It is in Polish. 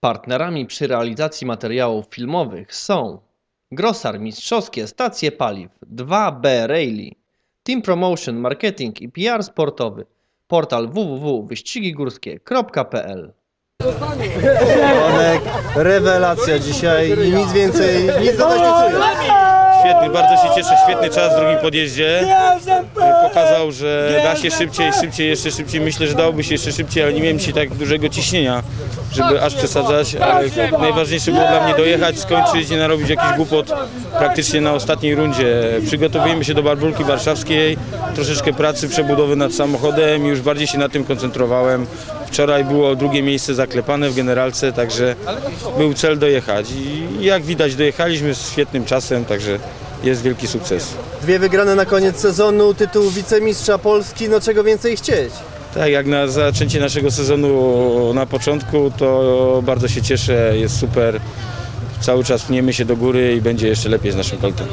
Partnerami przy realizacji materiałów filmowych są Grosar Mistrzowskie Stacje Paliw 2B Rally, Team Promotion Marketing i PR Sportowy, portal www.wyścigigórskie.pl Onek, rewelacja dzisiaj i nic więcej, nic dodać nie. Świetny, bardzo się cieszę, świetny czas w drugim podjeździe. Pokazał, że da się szybciej, szybciej, jeszcze szybciej. Myślę, że dałoby się jeszcze szybciej, ale nie miałem dzisiaj tak dużego ciśnienia, żeby aż przesadzać, ale najważniejsze było dla mnie dojechać, skończyć, nie narobić jakichś głupot praktycznie na ostatniej rundzie. Przygotowujemy się do Barbulki Warszawskiej, troszeczkę pracy, przebudowy nad samochodem i już bardziej się na tym koncentrowałem. Wczoraj było drugie miejsce zaklepane w generalce, także był cel dojechać i jak widać dojechaliśmy z świetnym czasem, także jest wielki sukces. Dwie wygrane na koniec sezonu, tytuł wicemistrza Polski, no czego więcej chcieć. Tak, jak na zaczęcie naszego sezonu na początku, to bardzo się cieszę, jest super. Cały czas pniemy się do góry i będzie jeszcze lepiej z naszym koltem.